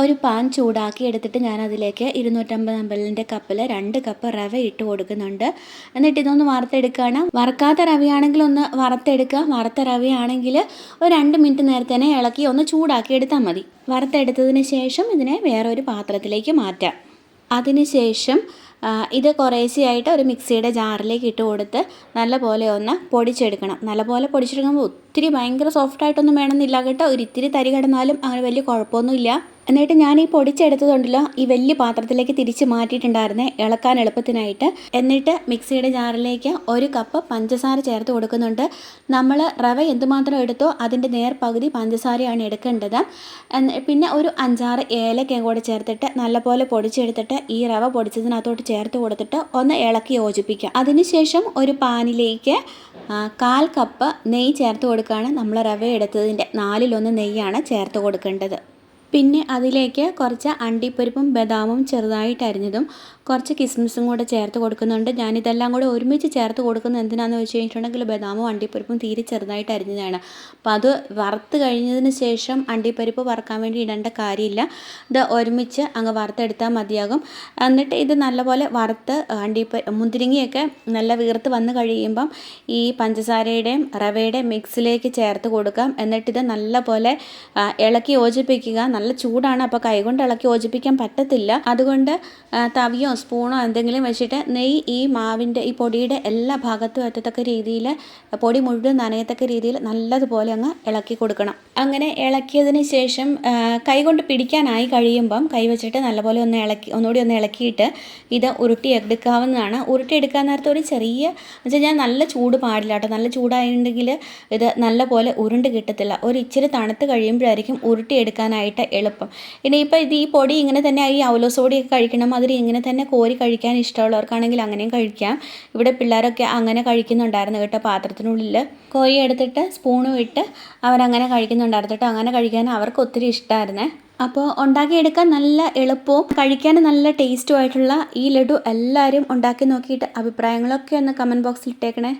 ഒരു പാൻ ചൂടാക്കി എടുത്തിട്ട് ഞാൻ അതിലേക്ക് ഇരുന്നൂറ്റമ്പത് അമ്പലിന്റെ കപ്പിൽ രണ്ട് കപ്പ് റവ ഇട്ട് കൊടുക്കുന്നുണ്ട്. എന്നിട്ട് ഇതൊന്ന് വറുത്തെടുക്കുകയാണ് വറുക്കാത്ത റവയാണെങ്കിൽ ഒന്ന് വറുത്തെടുക്കുക. വറുത്ത റവയാണെങ്കിൽ ഒരു രണ്ട് മിനിറ്റ് നേരത്തെ നേരത്തേനെ ഇളക്കി ഒന്ന് ചൂടാക്കി എടുത്താൽ മതി. വറുത്തെടുത്തതിന് ശേഷം ഇതിനെ വേറൊരു പാത്രത്തിലേക്ക് മാറ്റാം. അതിനുശേഷം ശേഷം ഇത് കുറേശ്ശെയായിട്ട് ഒരു മിക്സിയുടെ ജാറിലേക്ക് ഇട്ട് കൊടുത്ത് നല്ലപോലെ ഒന്ന് പൊടിച്ചെടുക്കണം. നല്ലപോലെ പൊടിച്ചെടുക്കുമ്പോൾ ഒത്തിരി ഭയങ്കര സോഫ്റ്റായിട്ടൊന്നും വേണമെന്നില്ല കേട്ടോ. ഒരു ഇത്തിരി തരി കിടന്നാലും അങ്ങനെ വലിയ കുഴപ്പമൊന്നുമില്ല. എന്നിട്ട് ഞാൻ ഈ പൊടിച്ചെടുത്തതുണ്ടല്ലോ ഈ വലിയ പാത്രത്തിലേക്ക് തിരിച്ച് മാറ്റിയിട്ടുണ്ടായിരുന്നേ ഇളക്കാൻ എളുപ്പത്തിനായിട്ട്. എന്നിട്ട് മിക്സിയുടെ ജാറിലേക്ക് ഒരു കപ്പ് പഞ്ചസാര ചേർത്ത് കൊടുക്കുന്നുണ്ട്. നമ്മൾ റവ എന്തുമാത്രം എടുത്തോ അതിന്റെ നേർപകുതി പഞ്ചസാരയാണ് എടുക്കേണ്ടത്. പിന്നെ ഒരു അഞ്ചാറ് ഏലക്കയും കൂടെ ചേർത്തിട്ട് നല്ലപോലെ പൊടിച്ചെടുത്തിട്ട് ഈ റവ പൊടിച്ചതിനകത്തോട്ട് ചേർത്ത് കൊടുത്തിട്ട് ഒന്ന് ഇളക്കി യോജിപ്പിക്കുക. അതിനുശേഷം ഒരു പാനിലേക്ക് കാൽ കപ്പ് നെയ്യ് ചേർത്ത് കൊടുക്കുകയാണ് നമ്മൾ റവ എടുത്തതിന്റെ നാലിലൊന്ന് നെയ്യാണ് ചേർത്ത് കൊടുക്കേണ്ടത്. പിന്നെ അതിലേക്ക് കുറച്ച് അണ്ടിപ്പരിപ്പും ബദാമും ചെറുതായിട്ട് അരിഞ്ഞതും കുറച്ച് കിസ്മിസും കൂടെ ചേർത്ത് കൊടുക്കുന്നുണ്ട്. ഞാനിതെല്ലാം കൂടെ ഒരുമിച്ച് ചേർത്ത് കൊടുക്കുന്നത് എന്തിനാണെന്ന് വെച്ച് കഴിഞ്ഞിട്ടുണ്ടെങ്കിൽ ബദാമും അണ്ടിപ്പരിപ്പും തീരെ ചെറുതായിട്ട് അരിഞ്ഞതാണ്. അപ്പം അത് വറുത്ത് കഴിഞ്ഞതിന് ശേഷം അണ്ടിപ്പരിപ്പ് വറുക്കാൻ വേണ്ടി ഇടേണ്ട കാര്യമില്ല. ഇത് ഒരുമിച്ച് അങ്ങ് വറുത്തെടുത്താൽ മതിയാകും. എന്നിട്ട് ഇത് നല്ലപോലെ വറുത്ത് അണ്ടിപ്പ മുന്തിരിങ്ങയൊക്കെ നല്ല വീർത്ത് വന്ന് കഴിയുമ്പം ഈ പഞ്ചസാരയുടെയും റവയുടെയും മിക്സിലേക്ക് ചേർത്ത് കൊടുക്കാം. എന്നിട്ടിത് നല്ലപോലെ ഇളക്കി യോജിപ്പിക്കുക. നല്ല ചൂടാണ്. അപ്പോൾ കൈകൊണ്ട് ഇളക്കി യോജിപ്പിക്കാൻ പറ്റത്തില്ല. അതുകൊണ്ട് തവിയോ സ്പൂണോ എന്തെങ്കിലും വെച്ചിട്ട് നെയ്യ് ഈ മാവിന്റെ ഈ പൊടിയുടെ എല്ലാ ഭാഗത്തും എത്തത്തക്ക രീതിയിൽ പൊടി മുഴുവൻ നനയത്തക്ക രീതിയിൽ നല്ലതുപോലെ അങ്ങ് ഇളക്കി കൊടുക്കണം. അങ്ങനെ ഇളക്കിയതിന് ശേഷം കൈകൊണ്ട് പിടിക്കാനായി കഴിയുമ്പം കൈ വെച്ചിട്ട് നല്ലപോലെ ഒന്ന് ഇളക്കി ഒന്നുകൂടി ഒന്ന് ഇളക്കിയിട്ട് ഇത് ഉരുട്ടി എടുക്കാവുന്നതാണ് ഉരുട്ടി എടുക്കാൻ നേരത്തെ ഒരു ചെറിയ വെച്ചാൽ ഞാൻ നല്ല ചൂട് പാടില്ല കേട്ടോ. നല്ല ചൂടായിട്ടുണ്ടെങ്കിൽ ഇത് നല്ലപോലെ ഉരുണ്ട് കിട്ടത്തില്ല. ഒരു ഇച്ചിരി തണുത്ത് കഴിയുമ്പോഴായിരിക്കും ഉരുട്ടി എടുക്കാനായിട്ട് എളുപ്പം. ഇനിയിപ്പോൾ ഇത് ഈ പൊടി ഇങ്ങനെ തന്നെ ഈ അവലോസ് പൊടിയൊക്കെ കഴിക്കണം മാതിരി ഇങ്ങനെ തന്നെ കോരി കഴിക്കാൻ ഇഷ്ടമുള്ളവർക്കാണെങ്കിൽ അങ്ങനെയും കഴിക്കാം. ഇവിടെ പിള്ളേരൊക്കെ അങ്ങനെ കഴിക്കുന്നുണ്ടായിരുന്നു കേട്ടോ പാത്രത്തിനുള്ളിൽ കോരി എടുത്തിട്ട് സ്പൂണും ഇട്ട് അവരങ്ങനെ കഴിക്കുന്നുണ്ടായിരുന്നു കേട്ടോ. അങ്ങനെ കഴിക്കാൻ അവർക്ക് ഒത്തിരി ഇഷ്ടമായിരുന്നേ അപ്പോൾ ഉണ്ടാക്കിയെടുക്കാൻ നല്ല എളുപ്പവും കഴിക്കാൻ നല്ല ടേസ്റ്റും ആയിട്ടുള്ള ഈ ലഡു എല്ലാവരും ഉണ്ടാക്കി നോക്കിയിട്ട് അഭിപ്രായങ്ങളൊക്കെ ഒന്ന് കമന്റ് ബോക്സിൽ ഇട്ടേക്കണേ.